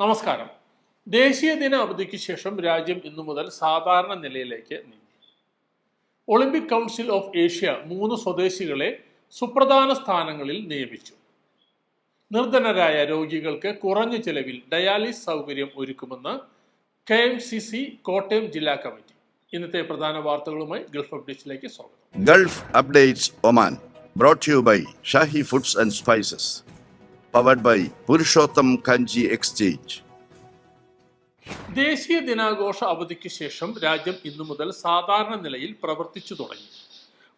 നമസ്കാരം. ദേശീയ ദിന അവധിക്ക് ശേഷം രാജ്യം ഇന്നു മുതൽ സാധാരണ നിലയിലേക്ക് നീങ്ങി. ഒളിമ്പിക് കൗൺസിൽ ഓഫ് ഏഷ്യ മൂന്ന് സ്വദേശികളെ സുപ്രധാന സ്ഥാനങ്ങളിൽ നിയമിച്ചു. നിർധനരായ രോഗികൾക്ക് കുറഞ്ഞ ചെലവിൽ ഡയാലിസ് സൗകര്യം ഒരുക്കുമെന്ന് K M C C Kottayam ജില്ലാ കമ്മിറ്റി. ഇന്നത്തെ പ്രധാന വാർത്തകളുമായി ഗൾഫ് അപ്ഡേറ്റ്സിലേക്ക് സ്വാഗതം. Gulf updates Oman brought to you by foods and and Spices. By Purushottam Kanji exchange ദേശീയ ദിനാഘോഷ അവധിക്ക് ശേഷം രാജ്യം ഇന്നു മുതൽ സാധാരണ നിലയിൽ പ്രവർത്തിച്ചു തുടങ്ങി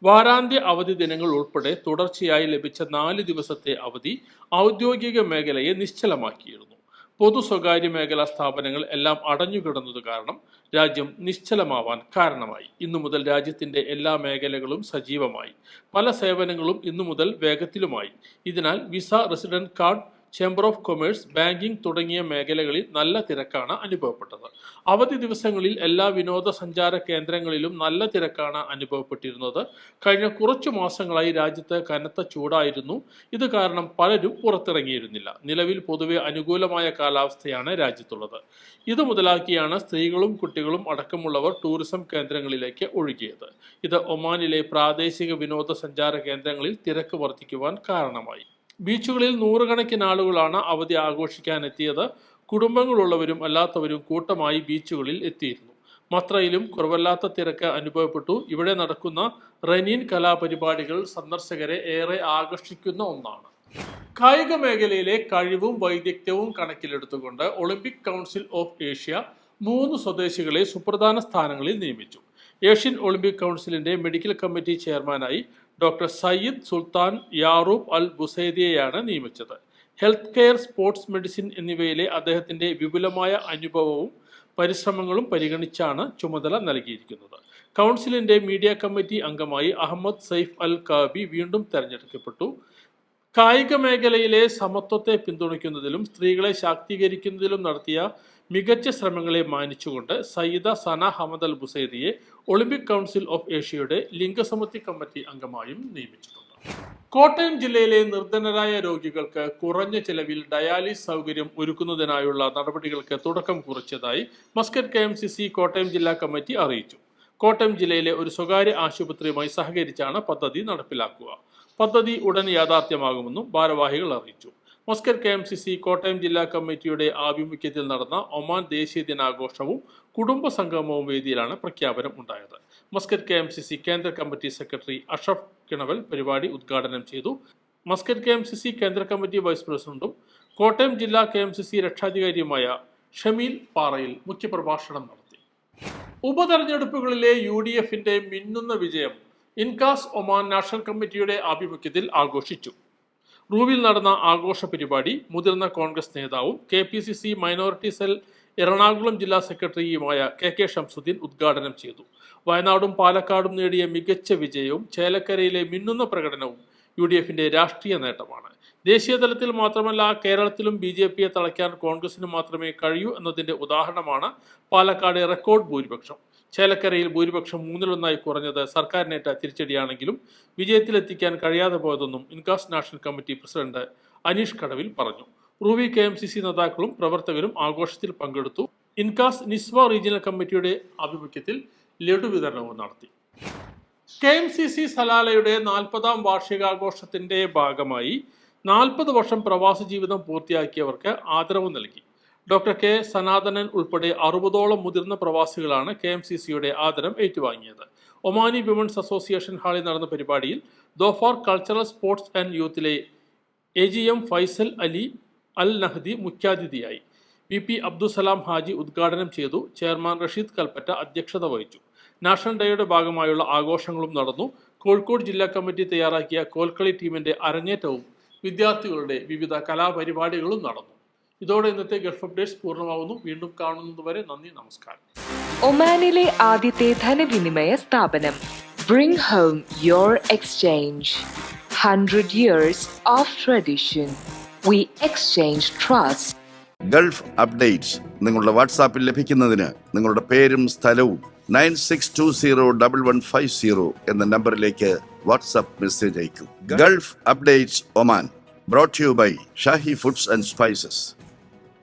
വാരാന്ത്യ അവധി ദിനങ്ങൾ ഉൾപ്പെടെ തുടർച്ചയായി ലഭിച്ച നാല് ദിവസത്തെ അവധി ഔദ്യോഗിക മേഖലയെ നിശ്ചലമാക്കിയിരുന്നു പൊതു സ്വകാര്യ മേഖലാ സ്ഥാപനങ്ങൾ എല്ലാം അടഞ്ഞുകിടന്നത് കാരണം രാജ്യം നിശ്ചലമാവാൻ കാരണമായി. ഇന്നു മുതൽ രാജ്യത്തിന്റെ എല്ലാ മേഖലകളും സജീവമായി. പല സേവനങ്ങളും ഇന്നു മുതൽ വേഗത്തിലുമായി. ഇതിനാൽ visa resident card chamber of commerce banking തുടങ്ങിയ മേഖലകളിൽ നല്ല തിരക്കാണ് അനുഭവപ്പെട്ടത്. അവധി ദിവസങ്ങളിൽ എല്ലാ വിനോദസഞ്ചാര കേന്ദ്രങ്ങളിലും നല്ല തിരക്കാണ് അനുഭവപ്പെട്ടിരുന്നത്. കഴിഞ്ഞ കുറച്ചു മാസങ്ങളായി രാജ്യത്ത് കനത്ത ചൂടായിരുന്നു. ഇത് കാരണം പലരും പുറത്തിറങ്ങിയിരുന്നില്ല. നിലവിൽ പൊതുവെ അനുകൂലമായ കാലാവസ്ഥയാണ് രാജ്യത്തുള്ളത്. ഇത് മുതലാക്കിയാണ് സ്ത്രീകളും കുട്ടികളും അടക്കമുള്ളവർ ടൂറിസം കേന്ദ്രങ്ങളിലേക്ക് ഒഴുകിയത്. ഇത് ഒമാനിലെ പ്രാദേശിക വിനോദസഞ്ചാര കേന്ദ്രങ്ങളിൽ തിരക്ക് വർദ്ധിക്കുവാൻ കാരണമായി. ബീച്ചുകളിൽ നൂറുകണക്കിന് ആളുകളാണ് അവധി ആഘോഷിക്കാൻ എത്തിയത് കുടുംബങ്ങളുള്ളവരും അല്ലാത്തവരും കൂട്ടമായി ബീച്ചുകളിൽ എത്തിയിരുന്നു. മത്രയിലും കുറവല്ലാത്ത തിരക്ക് അനുഭവപ്പെട്ടു. ഇവിടെ നടക്കുന്ന റനീൻ കലാപരിപാടികൾ സന്ദർശകരെ ഏറെ ആകർഷിക്കുന്ന ഒന്നാണ്. കായിക മേഖലയിലെ കഴിവും വൈദഗ്ധ്യവും കണക്കിലെടുത്തുകൊണ്ട് ഒളിമ്പിക് കൗൺസിൽ ഓഫ് ഏഷ്യ മൂന്ന് സ്വദേശികളെ സുപ്രധാന സ്ഥാനങ്ങളിൽ നിയമിച്ചു. ഏഷ്യൻ ഒളിമ്പിക് കൗൺസിലിന്റെ മെഡിക്കൽ കമ്മിറ്റി ചെയർമാനായി doctor Sayyid Sultan Yarub Al ബുസൈദിയെയാണ് നിയമിച്ചത്. ഹെൽത്ത് കെയർ സ്പോർട്സ് മെഡിസിൻ എന്നിവയിലെ അദ്ദേഹത്തിന്റെ വിപുലമായ അനുഭവവും പരിശ്രമങ്ങളും പരിഗണിച്ചാണ് ചുമതല നൽകിയിരിക്കുന്നത്. കൗൺസിലിന്റെ മീഡിയ കമ്മിറ്റി അംഗമായി അഹമ്മദ് സൈഫ് അൽ കാബി വീണ്ടും തെരഞ്ഞെടുക്കപ്പെട്ടു. കായിക മേഖലയിലെ സമത്വത്തെ പിന്തുണയ്ക്കുന്നതിലും സ്ത്രീകളെ ശാക്തീകരിക്കുന്നതിലും നടത്തിയ മികച്ച ശ്രമങ്ങളെ മാനിച്ചുകൊണ്ട് സയ്യിദ സന ഹമദ് അൽ ബുസൈദിയെ ഒളിമ്പിക് കൗൺസിൽ ഓഫ് ഏഷ്യയുടെ ലിംഗസമത്വ കമ്മിറ്റി അംഗമായും നിയമിച്ചിട്ടുണ്ട്. കോട്ടയം ജില്ലയിലെ നിർധനരായ രോഗികൾക്ക് കുറഞ്ഞ ചെലവിൽ ഡയാലിസ് സൗകര്യം ഒരുക്കുന്നതിനായുള്ള നടപടികൾക്ക് തുടക്കം കുറിച്ചതായി Muscat K M C C Kottayam ജില്ലാ കമ്മിറ്റി അറിയിച്ചു. കോട്ടയം ജില്ലയിലെ ഒരു സ്വകാര്യ ആശുപത്രിയുമായി സഹകരിച്ചാണ് പദ്ധതി നടപ്പിലാക്കുക. പദ്ധതി ഉടൻ യാഥാർത്ഥ്യമാകുമെന്നും ഭാരവാഹികൾ അറിയിച്ചു. Muscat K M C C Kottayam ജില്ലാ കമ്മിറ്റിയുടെ ആഭിമുഖ്യത്തിൽ നടന്ന ഒമാൻ ദേശീയ ദിനാഘോഷവും കുടുംബ സംഗമവും വേദിയിലാണ് പ്രഖ്യാപനം ഉണ്ടായത്. Muscat K M C C കേന്ദ്ര കമ്മിറ്റി സെക്രട്ടറി അഷഫ് കിണവൽ പരിപാടി ഉദ്ഘാടനം ചെയ്തു. Muscat K M C C കേന്ദ്ര കമ്മിറ്റി വൈസ് പ്രസിഡന്റും കോട്ടയം ജില്ലാ കെ എം സി സി രക്ഷാധികാരിയുമായ ഷമീൽ പാറയിൽ മുഖ്യപ്രഭാഷണം നടത്തി. ഉപതെരഞ്ഞെടുപ്പുകളിലെ യു ഡി എഫിന്റെ മിന്നുന്ന വിജയം ഇൻകാസ് ഒമാൻ നാഷണൽ കമ്മിറ്റിയുടെ ആഭിമുഖ്യത്തിൽ ആഘോഷിച്ചു. റൂവിൽ നടന്ന ആഘോഷ പരിപാടി മുതിർന്ന കോൺഗ്രസ് നേതാവും K P C C minority cell Ernakulam ജില്ലാ സെക്രട്ടറിയുമായ കെ കെ ഷംസുദ്ദീൻ ഉദ്ഘാടനം ചെയ്തു. വയനാടും പാലക്കാടും നേടിയ മികച്ച വിജയവും ചേലക്കരയിലെ മിന്നുന്ന പ്രകടനവും യു ഡി എഫിന്റെ രാഷ്ട്രീയ നേട്ടമാണ്. ദേശീയ തലത്തിൽ മാത്രമല്ല കേരളത്തിലും ബി ജെ പിയെ തളയ്ക്കാൻ കോൺഗ്രസിന് മാത്രമേ കഴിയൂ എന്നതിന്റെ ഉദാഹരണമാണ് പാലക്കാട് റെക്കോർഡ് ഭൂരിപക്ഷം. ചേലക്കരയിൽ ഭൂരിപക്ഷം മൂന്നിലൊന്നായി കുറഞ്ഞത് സർക്കാരിനേറ്റ തിരിച്ചടിയാണെങ്കിലും വിജയത്തിലെത്തിക്കാൻ കഴിയാതെ പോയതെന്നും INCAS national committee president Aneesh Kadavil പറഞ്ഞു. Ruwi K M C C നേതാക്കളും പ്രവർത്തകരും ആഘോഷത്തിൽ പങ്കെടുത്തു. ഇൻകാസ് നിസ്വ റീജിയണൽ കമ്മിറ്റിയുടെ ആഭിമുഖ്യത്തിൽ ലഡു വിതരണവും നടത്തി. കെ എം സി സി സലാലയുടെ നാൽപ്പതാം വാർഷികാഘോഷത്തിന്റെ ഭാഗമായി നാൽപ്പത് വർഷം പ്രവാസ ജീവിതം പൂർത്തിയാക്കിയവർക്ക് ആദരവ് നൽകി. ഡോക്ടർ കെ സനാതനൻ ഉൾപ്പെടെ അറുപതോളം മുതിർന്ന പ്രവാസികളാണ് കെ എം സി സിയുടെ ആദരം ഏറ്റുവാങ്ങിയത്. ഒമാനി വിമൻസ് അസോസിയേഷൻ ഹാളിൽ നടന്ന പരിപാടിയിൽ Dhofar cultural sports and യൂത്തിലെ A G M Faisal Ali Al Nahdi മുഖ്യാതിഥിയായി. വി പി അബ്ദുസലാം ഹാജി ഉദ്ഘാടനം ചെയ്തു. ചെയർമാൻ റഷീദ് കൽപ്പറ്റ അധ്യക്ഷത വഹിച്ചു. നാഷണൽ ഡേയുടെ ഭാഗമായുള്ള ആഘോഷങ്ങളും നടന്നു. കോഴിക്കോട് ജില്ലാ കമ്മിറ്റി തയ്യാറാക്കിയ കോൽക്കളി ടീമിന്റെ അരങ്ങേറ്റവും വിദ്യാർത്ഥികളുടെ വിവിധ കലാപരിപാടികളും നടന്നു. ഇതോടെ ഇന്നത്തെ ഗൾഫ് അപ്ഡേറ്റ്സ് പൂർണമാവുന്നു. വീണ്ടും കാണുന്നതുവരെ നന്ദി നമസ്കാരം. ഒമാനിലെ ആദ്യത്തെ ധനവിനിമയ സ്ഥാപനം. Bring home your exchange hundred years of tradition we exchange trust Gulf updates നിങ്ങളുടെ വാട്സാപ്പിൽ ലഭിക്കുന്നതിന് നിങ്ങളുടെ പേരും സ്ഥലവും nine six two zero double one five zero എന്ന നമ്പറിലേക്ക് വാട്സാപ്പ് മെസ്സേജ് അയക്കും. Gulf updates Oman brought you by Shahi foods and spices